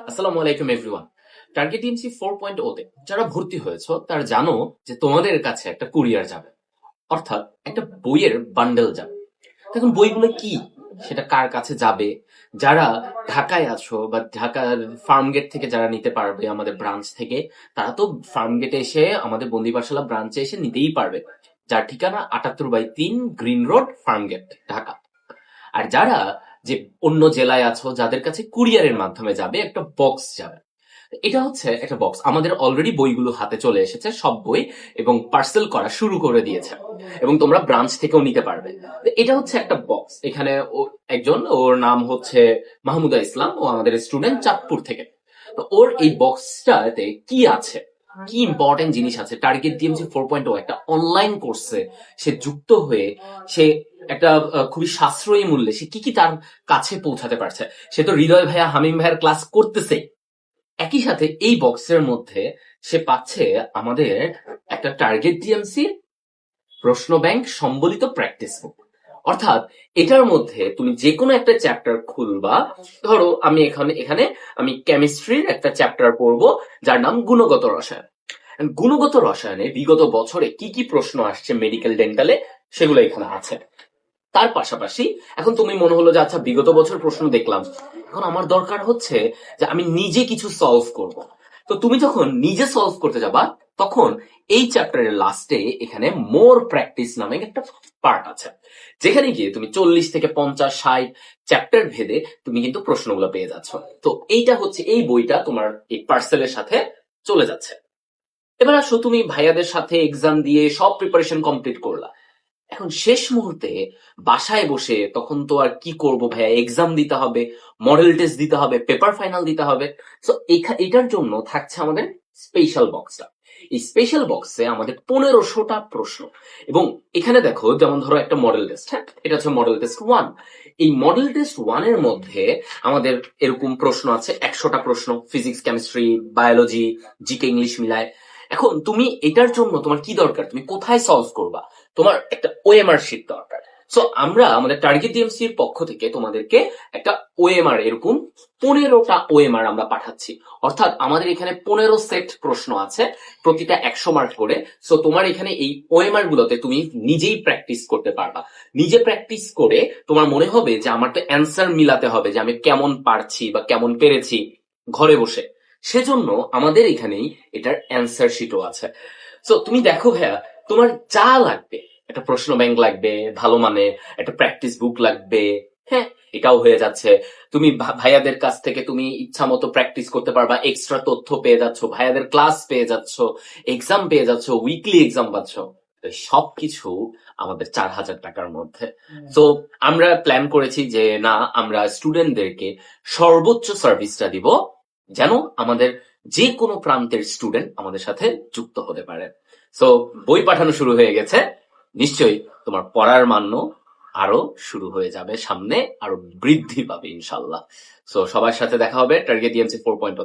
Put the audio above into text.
আসসালামু আলাইকুম everyone target TMC four point ওতে যারা ভর্তি হয়েছো, তারা জানো যে তোমাদের কাছে একটা কুরিয়ার যাবে। অর্থাৎ একটা বইয়ের বান্ডেল যাবে। এখন বইগুলো কি? সেটা কার কাছে যাবে? যারা ঢাকায় আছো বা ঢাকার ফার্ম গেট থেকে যারা নিতে পারবে আমাদের ব্রাঞ্চ থেকে, তারা তো ফার্ম গেটে এসে আমাদের বন্দিপাশালা ব্রাঞ্চে এসে নিতেই পারবে। যার ঠিকানা আটাত্তর বাই তিন green road farm gate Dhaka. আর যারা যে অন্য জেলায় আছো, যাদের কাছে কুরিয়ারের মাধ্যমে যাবে, একটা বক্স যাবে। এটা হচ্ছে একটা বক্স আমাদের অলরেডি বইগুলো হাতে চলে এসেছে, সব বই এবং পার্সেল করা শুরু করে দিয়েছে এবং তোমরা ব্রাঞ্চ থেকেও নিতে পারবে। এটা হচ্ছে একটা বক্স এখানে একজন, ওর নাম হচ্ছে মাহমুদা ইসলাম, ও আমাদের স্টুডেন্ট চাঁদপুর থেকে। তো ওর এই বক্সটাতে কি আছে? কি ইম্পর্টেন্ট জিনিস আছে? Target DMC four point o একটা অনলাইন কোর্সে সে যুক্ত হয়ে সে একটা খুবই সাশ্রয়ী মূল্যে সে কি কি তার কাছে পৌঁছাতে পারছে? সে তো হৃদয় ভাইয়া হামিম ভাইয়ার ক্লাস করতেছে একই সাথে এই বক্সের মধ্যে সে পাচ্ছে আমাদের একটা টার্গেট ডিএমসি প্রশ্ন ব্যাংক সম্বলিত প্র্যাকটিস বুক অর্থাৎ এটার মধ্যে তুমি যে কোনো একটা চ্যাপ্টার খুলবা, ধরো আমি এখানে এখানে আমি কেমিস্ট্রির একটা চ্যাপ্টার পড়ব, যার নাম গুণগত রসায়ন। গুণগত রসায়নে বিগত বছরে কি কি প্রশ্ন আসছে মেডিকেল ডেন্টালে সেগুলো এখানে আছে। তার পাশাপাশি এখন তুমি মনে হলো যে আচ্ছা বিগত বছর প্রশ্ন দেখলাম। এখন আমার দরকার হচ্ছে যে, আমি নিজে কিছু সলভ করব। তো তুমি যখন নিজে সলভ করতে যাবা তখন এই চ্যাপ্টারের লাস্টে এখানে মোর প্র্যাকটিস নামে একটা পার্ট আছে। যেখানে গিয়ে তুমি চল্লিশ থেকে পঞ্চাশ, ষাট চ্যাপ্টার ভেদে তুমি কিন্তু প্রশ্নগুলো পেয়ে যাচ্ছ। তো এইটা হচ্ছে, এই বইটা তোমার এই পার্সেলের সাথে চলে যাচ্ছে। এবার আসো তুমি ভাইয়াদের সাথে এক্সাম দিয়ে সব প্রিপারেশন কমপ্লিট করলা। এখন শেষ মুহূর্তে বাসায় বসে তখন তো আর কি করব ভাইয়া? এক্সাম দিতে হবে মডেল টেস্ট দিতে হবে পেপার ফাইনাল দিতে হবে। সো এটার জন্য থাকছে আমাদের স্পেশাল বক্সটা এই স্পেশাল বক্সে আমাদের পনেরোশোটা প্রশ্ন। এবং এখানে দেখো, যেমন ধরো একটা মডেল টেস্ট হ্যাঁ? এটা হচ্ছে মডেল টেস্ট ওয়ান এই মডেল টেস্ট ওয়ানের মধ্যে আমাদের এরকম প্রশ্ন আছে, একশোটা প্রশ্ন physics chemistry biology GK English মিলায়। এখন তুমি এটার জন্য তোমার কি দরকার? তুমি কোথায় সলভ করবা? তোমার একটা ওএমআর শিট দরকার। সো আমরা আমাদের টার্গেট ডিএমসি এর পক্ষ থেকে তোমাদেরকে একটা ওএমআর এরকম পনেরোটা ওএমআর আমরা পাঠাচ্ছি। অর্থাৎ আমাদের এখানে পনেরো সেট প্রশ্ন আছে, প্রতিটা একশো মার্ক করে। সো তোমার এখানে এই ওএমআর গুলোতে তুমি নিজেই প্র্যাকটিস করতে পারবা। নিজে প্র্যাকটিস করে তোমার মনে হবে যে আমার তো অ্যান্সার মিলাতে হবে যে আমি কেমন পারছি বা কেমন পেরেছি ঘরে বসে। সেজন্য আমাদের এখানেই এটার অ্যান্সার শিটও আছে। সো তুমি দেখো ভাইয়া, তোমার যা লাগবে একটা প্রশ্ন ব্যাংক লাগবে ভালো মানে একটা প্র্যাকটিস বুক লাগবে। হ্যাঁ এটাও হয়ে যাচ্ছে। তুমি ভাইয়াদের কাছ থেকে তুমি ইচ্ছা মতো প্র্যাকটিস করতে পারবা এক্সট্রা তথ্য পেয়ে যাচ্ছ ভাইয়াদের ক্লাস পেয়ে যাচ্ছ এক্সাম পেয়ে যাচ্ছ উইকলি এক্সাম পাচ্ছ। সবকিছু আমাদের চার হাজার টাকার মধ্যে। তো আমরা প্ল্যান করেছি যে না আমরা স্টুডেন্টদেরকে সর্বোচ্চ সার্ভিসটা দিব যেন আমাদের যে কোনো প্রান্তের স্টুডেন্ট আমাদের সাথে যুক্ত হতে পারে। তো বই পাঠানো শুরু হয়ে গেছে। নিশ্চয়ই তোমার পড়ার মান্য আরও শুরু হয়ে যাবে সামনে, আরও বৃদ্ধি পাবে ইনশাল্লাহ সো সবার সাথে দেখা হবে টার্গেট ডিএমসি ফোর পয়েন্ট